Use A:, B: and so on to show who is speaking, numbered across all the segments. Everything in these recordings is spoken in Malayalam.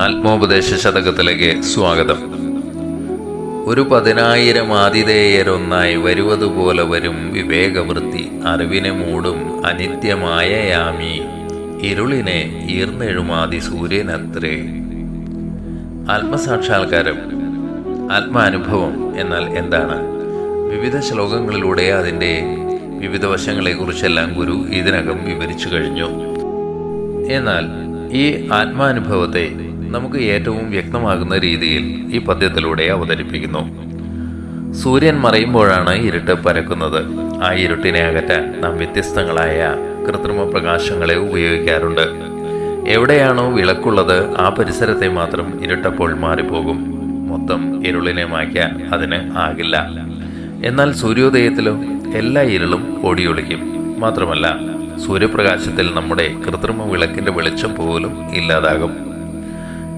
A: ആത്മോപദേശ ശതകത്തിലേക്ക് സ്വാഗതം. ഒരു പതിനായിരം ആതിഥേയരൊന്നായി വരുവതുപോലെ വരും വിവേകവൃത്തി അറിവിനെ മൂടും അനിത്യമായ യാമി ഇരുളിനെ ഈർന്നെഴുമാതി സൂര്യനത്രേ. ആത്മസാക്ഷാത്കാരം ആത്മാനുഭവം എന്നാൽ എന്താണ്? വിവിധ ശ്ലോകങ്ങളിലൂടെ അതിന്റെ വിവിധ വശങ്ങളെക്കുറിച്ചെല്ലാം ഗുരു ഇതിനകം വിവരിച്ചു കഴിഞ്ഞു. എന്നാൽ ഈ ആത്മാനുഭവത്തെ നമുക്ക് ഏറ്റവും വ്യക്തമാകുന്ന രീതിയിൽ ഈ പദ്യത്തിലൂടെ അവതരിപ്പിക്കുന്നു. സൂര്യൻ മറയുമ്പോഴാണ് ഇരുട്ട് പരക്കുന്നത്. ആ ഇരുട്ടിനെ അകറ്റാൻ നാം വ്യത്യസ്തങ്ങളായ കൃത്രിമ പ്രകാശങ്ങളെ ഉപയോഗിക്കാറുണ്ട്. എവിടെയാണോ വിളക്കുള്ളത് ആ പരിസരത്തെ മാത്രം ഇരുട്ടപ്പോൾ മാറിപ്പോകും. മൊത്തം ഇരുളിനെ മായ്ക്കാൻ അതിന് ആകില്ല. എന്നാൽ സൂര്യോദയത്തിലും എല്ലാ ഇരുളും ഓടിയൊളിക്കും. മാത്രമല്ല സൂര്യപ്രകാശത്തിൽ നമ്മുടെ കൃത്രിമ വിളക്കിന്റെ വെളിച്ചം പോലും ഇല്ലാതാകും.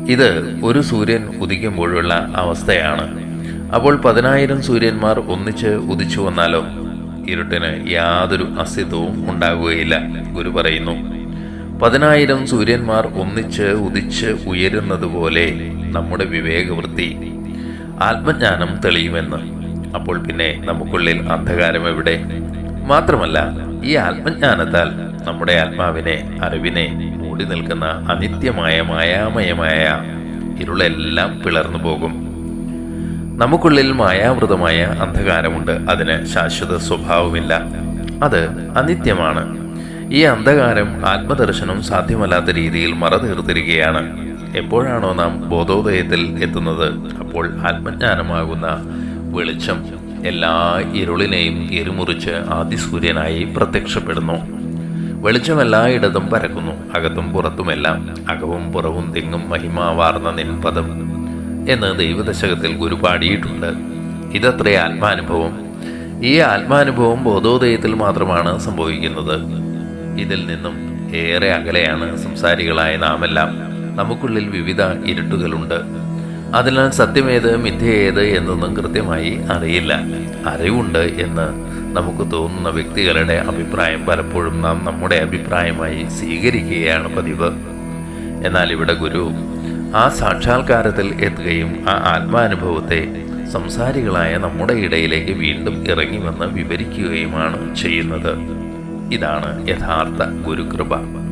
A: ഇത് ഒരു സൂര്യൻ ഉദിക്കുമ്പോഴുള്ള അവസ്ഥയാണ്. അപ്പോൾ പതിനായിരം സൂര്യന്മാർ ഒന്നിച്ച് ഉദിച്ചു വന്നാലോ ഇരുട്ടിന് യാതൊരു അസ്തിത്വവും ഉണ്ടാകുകയില്ല ഗുരു പറയുന്നു. പതിനായിരം സൂര്യന്മാർ ഒന്നിച്ച് ഉദിച്ച് ഉയരുന്നത് പോലെ നമ്മുടെ വിവേകവൃത്തി ആത്മജ്ഞാനം തെളിയുമെന്ന്. അപ്പോൾ പിന്നെ നമുക്കുള്ളിൽ അന്ധകാരം എവിടെ? മാത്രമല്ല ഈ ആത്മജ്ഞാനത്താൽ നമ്മുടെ ആത്മാവിനെ അറിവിനെ മൂടി നിൽക്കുന്ന അനിത്യമായ മായാമയമായ ഇരുളെല്ലാം പിളർന്നു പോകും. നമുക്കുള്ളിൽ മായാവൃതമായ അന്ധകാരമുണ്ട്. അതിന് ശാശ്വത സ്വഭാവമില്ല അത് അനിത്യമാണ്. ഈ അന്ധകാരം ആത്മദർശനം സാധ്യമല്ലാത്ത രീതിയിൽ മറതീർത്തിരിക്കുകയാണ് എപ്പോഴാണോ നാം ബോധോദയത്തിൽ എത്തുന്നത് അപ്പോൾ ആത്മജ്ഞാനമാകുന്ന വെളിച്ചം എല്ലാ ഇരുളിനെയും എരുമുറിച്ച് ആദിസൂര്യനായി പ്രത്യക്ഷപ്പെടുന്നു. വെളിച്ചം എല്ലായിടത്തും പരക്കുന്നു. അകത്തും പുറത്തുമെല്ലാം അകവും പുറവും തെങ്ങും മഹിമാവാർന്ന നിൻപദം എന്ന് ദൈവദശകത്തിൽ ഗുരു പാടിയിട്ടുണ്ട്. ഇതത്രേ ആത്മാനുഭവം. ഈ ആത്മാനുഭവം ബോധോദയത്തിൽ മാത്രമാണ് സംഭവിക്കുന്നത്. ഇതിൽ നിന്നും ഏറെ അകലെയാണ് സംസാരികളായ നാമെല്ലാം. നമുക്കുള്ളിൽ വിവിധ ഇരുട്ടുകളുണ്ട്. അതിനാൽ സത്യമേത് മിഥ്യയേത് എന്നൊന്നും കൃത്യമായി അറിയില്ല. അറിവുണ്ട് എന്ന് നമുക്ക് തോന്നുന്ന വ്യക്തികളുടെ അഭിപ്രായം പലപ്പോഴും നാം നമ്മുടെ അഭിപ്രായമായി സ്വീകരിക്കുകയാണ് പതിവ്. എന്നാൽ ഇവിടെ ഗുരു ആ സാക്ഷാത്കാരത്തിൽ എത്തുകയും ആ ആത്മാനുഭവത്തെ സംസാരികളായ നമ്മുടെ ഇടയിലേക്ക് വീണ്ടും ഇറങ്ങി വന്ന് വിവരിക്കുകയുമാണ് ചെയ്യുന്നത്. ഇതാണ് യഥാർത്ഥ ഗുരുകൃപ.